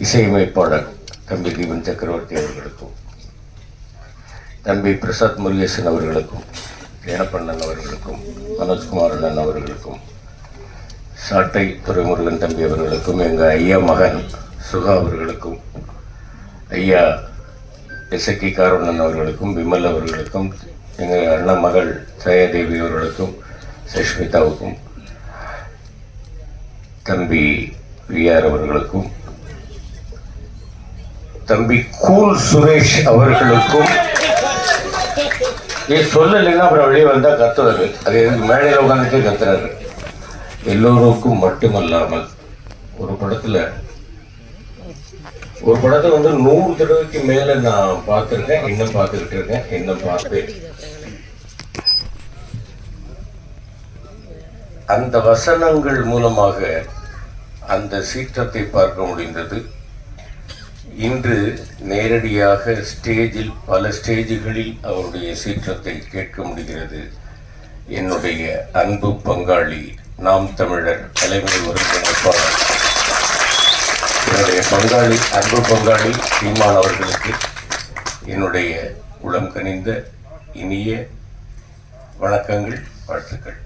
இசையமைப்பாளர் தம்பி தீபன் சக்கரவர்த்தி அவர்களுக்கும் தம்பி பிரசாத் முருகேசன் அவர்களுக்கும் ஏனப்பண்ணன் அவர்களுக்கும் மனோஜ்குமார் அண்ணன் அவர்களுக்கும் சாட்டை துரைமுருகன் தம்பி அவர்களுக்கும் எங்கள் ஐயா மகன் சுகா அவர்களுக்கும் ஐயா எஸ்எக்கி காரணன் அவர்களுக்கும் விமல் அவர்களுக்கும் எங்கள் அண்ணன் மகள் ஜெயதேவி அவர்களுக்கும் சஷ்மிதாவுக்கும் தம்பி விஆர் அவர்களுக்கும் தம்பி கூல் சுரேஷ் அவர்களுக்கும் ஏ சொல்லலைன்னா அப்புறம் வெளியே வந்தால் கத்துறாரு அது எதுக்கு மேடையில் உட்காந்துட்டு கத்துறாரு. எல்லோருக்கும் மட்டுமல்லாமல் ஒரு படத்துல ஒரு படத்தை வந்து நூறு தடவைக்கு மேலே நான் பார்த்துருக்கேன் இன்னும் பார்த்துக்கிட்டு இருக்கேன் இன்னும் பார்ப்பேன். அந்த வசனங்கள் மூலமாக அந்த சீற்றத்தை பார்க்க முடிந்தது. இன்று நேரடியாக ஸ்டேஜில் பல ஸ்டேஜுகளில் அவருடைய சீற்றத்தை கேட்க முடிகிறது. என்னுடைய அன்பு பங்காளி நாம் தமிழர் தலைமை ஒருங்கிணைப்பாளர். என்னுடைய பங்காளி அன்பு பங்காளி சீமான் அவர்களுக்கு என்னுடைய உளம் கனிந்த இனிய வணக்கங்கள் வாழ்த்துக்கள்.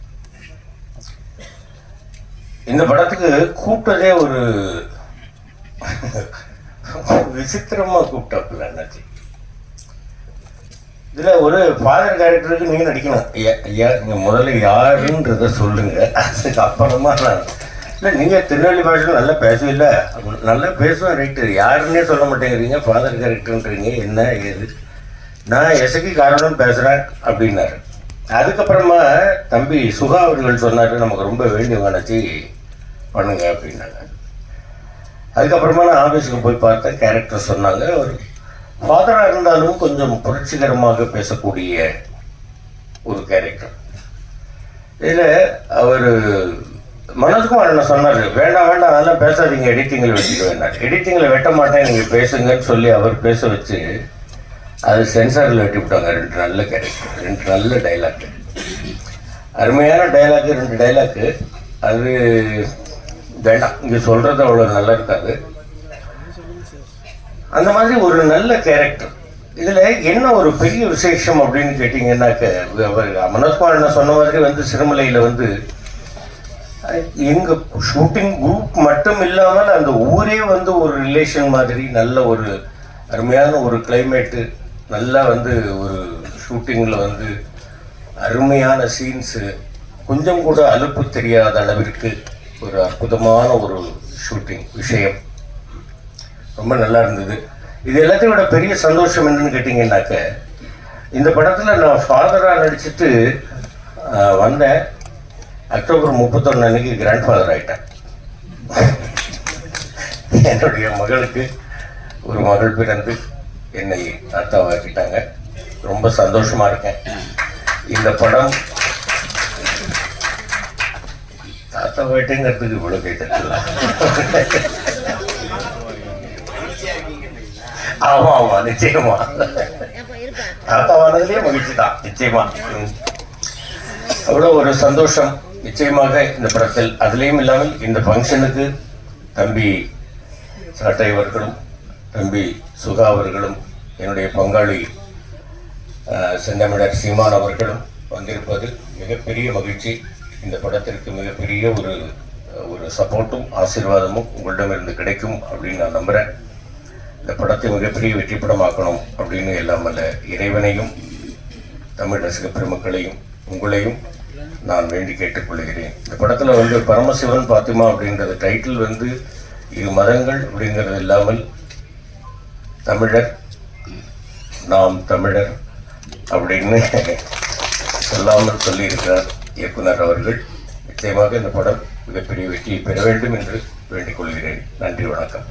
இந்த படத்துக்கு கூப்பிட்டதே ஒரு விசித்திரமாக கூப்பிட்டாப்புல அண்ணாச்சி. இதில் ஒரு ஃபாதர் கேரக்டருக்கு நீங்கள் நடிக்கணும். ஐயா ஐயா முதல்ல யாருன்றத சொல்லுங்க. அதுக்கு அப்புறமா நான் இல்லை நீங்கள் திருநெல்வேலி பாஷையில் நல்லா பேசவில்லை. நல்லா பேசுவேன் ரைட்டு யாருன்னே சொல்ல மாட்டேங்கிறீங்க ஃபாதர் கேரக்டர்ன்றீங்க என்ன ஏது? நான் எசக்கி காரணம் பேசுகிறேன் அப்படின்னாரு. அதுக்கப்புறமா தம்பி சுகா அவர்கள் சொன்னார் நமக்கு ரொம்ப வேண்டிய நினச்சி பண்ணுங்க அப்படின்னாங்க. அதுக்கப்புறமா நான் ஆஃபீஸுக்கு போய் பார்த்தேன். கேரக்டர் சொன்னாங்க. அவர் ஃபாதராக இருந்தாலும் கொஞ்சம் புரட்சிகரமாக பேசக்கூடிய ஒரு கேரக்டர் இதில் அவர் மனோஜ்குமார் என்ன சொன்னார்? வேண்டாம் வேண்டாம் அதெல்லாம் பேசாதீங்க. எடிட்டிங்கில் வச்சுக்க வேண்டாம் எடிட்டிங்கில் வெட்ட மாட்டேன். நீங்கள் பேசுங்கன்னு சொல்லி அவர் பேச வச்சு அது சென்சாரில் வெட்டி விட்டாங்க. ரெண்டு நல்ல கேரக்டர் ரெண்டு நல்ல டைலாக் அருமையான டைலாக்கு ரெண்டு டைலாக்கு அது வேண்டாம். இங்கே சொல்கிறது அவ்வளோ நல்லா இருக்காது. அந்த மாதிரி ஒரு நல்ல கேரக்டர் இதில் என்ன ஒரு பெரிய விசேஷம் அப்படின்னு கேட்டிங்கன்னாக்க மனோஜ்குமார் என்ன சொன்ன மாதிரி வந்து சிறுமலையில் வந்து எங்கள் ஷூட்டிங் குரூப் மட்டும் இல்லாமல் அந்த ஊரே வந்து ஒரு ரிலேஷன் மாதிரி நல்ல ஒரு அருமையான ஒரு கிளைமேட்டு நல்லா வந்து ஒரு ஷூட்டிங்கில் வந்து அருமையான சீன்ஸு கொஞ்சம் கூட அலுப்பு தெரியாத அளவிற்கு ஒரு அற்புதமான ஒரு ஷூட்டிங் விஷயம். ரொம்ப நல்லா இருந்தது. இது எல்லாத்தையும் விட பெரிய சந்தோஷம் என்னன்னு கேட்டிங்கன்னாக்க இந்த படத்தில் நான் ஃபாதராக நடிச்சிட்டு வந்தேன். அக்டோபர் முப்பத்தொன்று அன்னைக்கு கிராண்ட் ஃபாதர் ஆகிட்டேன் என்னுடைய மகளுக்கு ஒரு மகள் பிறந்து என்னை தாத்தாவாக்கிட்டாங்க ரொம்ப சந்தோஷமாக இருக்கேன். இந்த படம் தாத்தா வேட்டைங்கிறதுக்கு இவ்வளோ கை தட்டலாம் ஆமா ஆமா நிச்சயமா தாத்தாவானதுலேயே மகிழ்ச்சி தான் நிச்சயமா அவ்வளோ ஒரு சந்தோஷம் நிச்சயமாக இந்த படத்தில் அதுலேயும் இல்லாமல் இந்த ஃபங்க்ஷனுக்கு தம்பி சாட்டை அவர்களும் தம்பி சுகா அவர்களும் என்னுடைய பங்காளி அஹ், செந்தமிழர் சீமான் அவர்களும் வந்திருப்பது மிகப்பெரிய மகிழ்ச்சி இந்த படத்திற்கு மிகப்பெரிய ஒரு ஒரு சப்போர்ட்டும் ஆசீர்வாதமும் உங்களிடமிருந்து கிடைக்கும் அப்படின்னு நான் நம்புகிறேன் இந்த படத்தை மிகப்பெரிய வெற்றி படமாக்கணும் அப்படின்னு எல்லாம் அல்ல இறைவனையும் தமிழ் ரசிக பெருமக்களையும் உங்களையும் நான் வேண்டி கேட்டுக்கொள்கிறேன். இந்த படத்தில் வந்து பரமசிவன் பாத்திமா அப்படின்றது டைட்டில் வந்து இரு மதங்கள் அப்படிங்கிறது இல்லாமல் தமிழர் நாம் தமிழர் அப்படின்னு சொல்லாமல் சொல்லியிருக்கிறார். இயக்குனர் அவர்கள் நிச்சயமாக இந்த படம் மிகப்பெரிய வெற்றியை பெற வேண்டும் என்று வேண்டிக் கொள்கிறேன். நன்றி வணக்கம்.